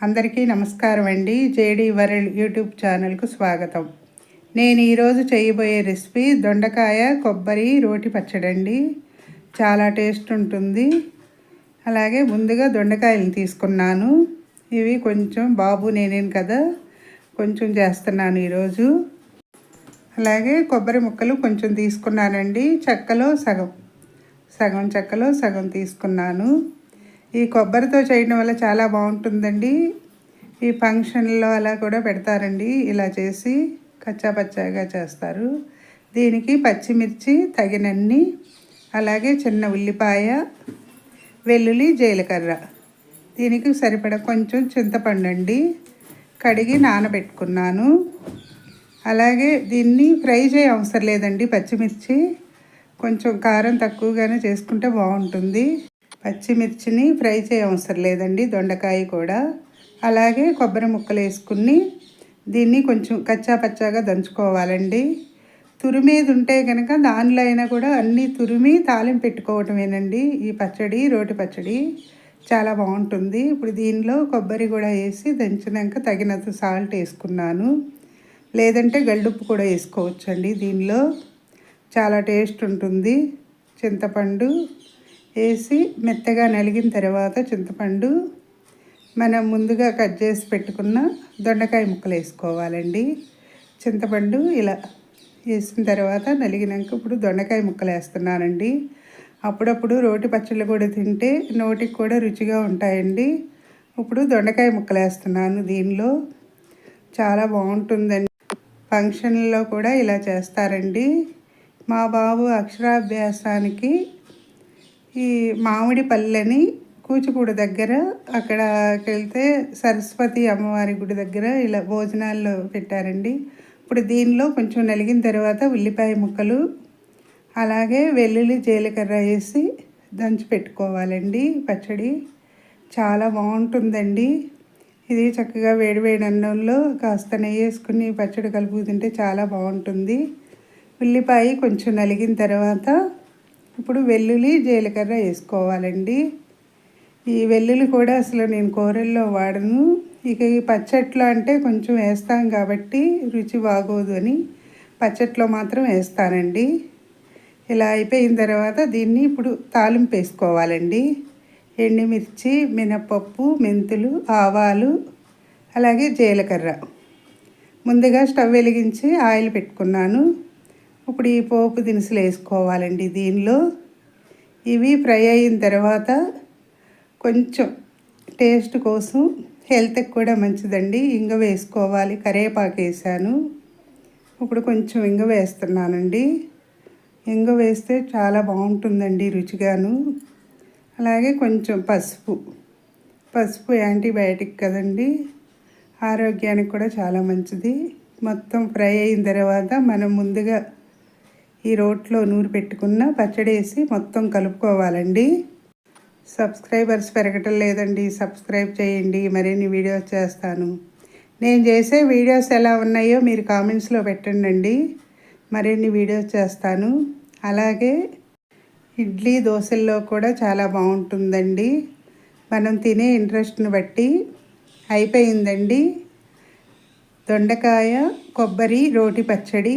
అందరికీ నమస్కారం అండి. జేడీ వరల్డ్ యూట్యూబ్ ఛానల్కు స్వాగతం. నేను ఈరోజు చేయబోయే రెసిపీ దొండకాయ కొబ్బరి రోటి పచ్చడి అండి. చాలా టేస్ట్ ఉంటుంది. అలాగే ముందుగా దొండకాయలు తీసుకున్నాను. ఇవి కొంచెం బాబు నేనేను కదా కొంచెం చేస్తున్నాను ఈరోజు అలాగే కొబ్బరి ముక్కలు కొంచెం తీసుకున్నానండి. చెక్కలో సగం సగం చెక్కలో సగం తీసుకున్నాను. ఈ కొబ్బరితో చేయడం వల్ల చాలా బాగుంటుందండి. ఈ ఫంక్షన్లో అలా కూడా పెడతారండి. ఇలా చేసి కచ్చాపచ్చాగా చేస్తారు. దీనికి పచ్చిమిర్చి తగినన్ని అలాగే చిన్న ఉల్లిపాయ వెల్లుల్లి జీలకర్ర. దీనికి సరిపడ కొంచెం చింతపండు అండి. కడిగి నానబెట్టుకున్నాను. అలాగే దీన్ని ఫ్రై చేయ అవసరం లేదండి పచ్చిమిర్చి. కొంచెం కారం తక్కువగానే చేసుకుంటే బాగుంటుంది. పచ్చిమిర్చిని ఫ్రై చేయవసరం లేదండి దొండకాయ కూడా. అలాగే కొబ్బరి ముక్కలు వేసుకుని దీన్ని కొంచెం కచ్చా పచ్చాగా దంచుకోవాలండి. తురిమేది ఉంటే కనుక దానిలో అయినా కూడా అన్నీ తురిమి తాలింపు పెట్టుకోవటమేనండి. ఈ పచ్చడి రోటి పచ్చడి చాలా బాగుంటుంది. ఇప్పుడు దీనిలో కొబ్బరి కూడా వేసి దంచినాక తగినంత సాల్ట్ వేసుకున్నాను. లేదంటే గల్డుప్పు కూడా వేసుకోవచ్చండి దీనిలో. చాలా టేస్ట్ ఉంటుంది. చింతపండు వేసి మెత్తగా నలిగిన తర్వాత చింతపండు మనం ముందుగా కట్ చేసి పెట్టుకున్న దొండకాయ ముక్కలు వేసుకోవాలండి. చింతపండు ఇలా వేసిన తర్వాత నలిగినాక ఇప్పుడు దొండకాయ ముక్కలు వేస్తున్నానండి. అప్పుడప్పుడు రోటి పచ్చళ్ళు కూడా తింటే నోటికి కూడా రుచిగా ఉంటాయండి. ఇప్పుడు దొండకాయ ముక్కలు వేస్తున్నాను దీనిలో. చాలా బాగుంటుందండి. ఫంక్షన్లో కూడా ఇలా చేస్తారండి. మా బాబు అక్షరాభ్యాసానికి ఈ మామిడి పల్లెని కూచిపూడి దగ్గర అక్కడకి వెళ్తే సరస్వతి అమ్మవారి గుడి దగ్గర ఇలా భోజనాల్లో పెట్టారండి. ఇప్పుడు దీనిలో కొంచెం నలిగిన తర్వాత ఉల్లిపాయ ముక్కలు అలాగే వెల్లుల్లి జీలకర్ర వేసి దంచి పెట్టుకోవాలండి పచ్చడి. చాలా బాగుంటుందండి. ఇది చక్కగా వేడివేడి అన్నంలో కాస్త నెయ్యి వేసుకుని పచ్చడి కలుపు తింటే చాలా బాగుంటుంది. ఉల్లిపాయ కొంచెం నలిగిన తర్వాత ఇప్పుడు వెల్లుల్లి జీలకర్ర వేసుకోవాలండి. ఈ వెల్లుల్లి కూడా అసలు నేను కూరల్లో వాడను. ఇక ఈ పచ్చట్లో అంటే కొంచెం వేస్తాం కాబట్టి రుచి బాగోదు అని పచ్చట్లో మాత్రం వేస్తానండి. ఇలా అయిపోయిన తర్వాత దీన్ని ఇప్పుడు తాలింపు వేసుకోవాలండి. ఎండుమిర్చి మినపప్పు మెంతులు ఆవాలు అలాగే జీలకర్ర. ముందుగా స్టవ్ వెలిగించి ఆయిల్ పెట్టుకున్నాను. ఇప్పుడు ఈ పోపు దినుసులు వేసుకోవాలండి దీనిలో. ఇవి ఫ్రై అయిన తర్వాత కొంచెం టేస్ట్ కోసం హెల్త్కి కూడా మంచిదండి. ఇంగ వేసుకోవాలి. కరేపాకు వేసాను. ఇప్పుడు కొంచెం ఇంగ వేస్తున్నానండి. ఇంగ వేస్తే చాలా బాగుంటుందండి రుచిగాను. అలాగే కొంచెం పసుపు. పసుపు యాంటీబయాటిక్ కదండి. ఆరోగ్యానికి కూడా చాలా మంచిది. మొత్తం ఫ్రై అయిన తర్వాత మనం ముందుగా ఈ రోట్లో నూరు పెట్టుకున్న పచ్చడి వేసి మొత్తం కలుపుకోవాలండి. సబ్స్క్రైబర్స్ పెరగటం లేదండి. సబ్స్క్రైబ్ చేయండి. మరిన్ని వీడియోస్ చేస్తాను. నేను చేసే వీడియోస్ ఎలా ఉన్నాయో మీరు కామెంట్స్లో పెట్టండి మరిన్ని వీడియోస్ చేస్తాను. అలాగే ఇడ్లీ దోశల్లో కూడా చాలా బాగుంటుందండి. మనం తినే ఇంట్రెస్ట్ని బట్టి అయిపోయిందండి. దొండకాయ కొబ్బరి రోటి పచ్చడి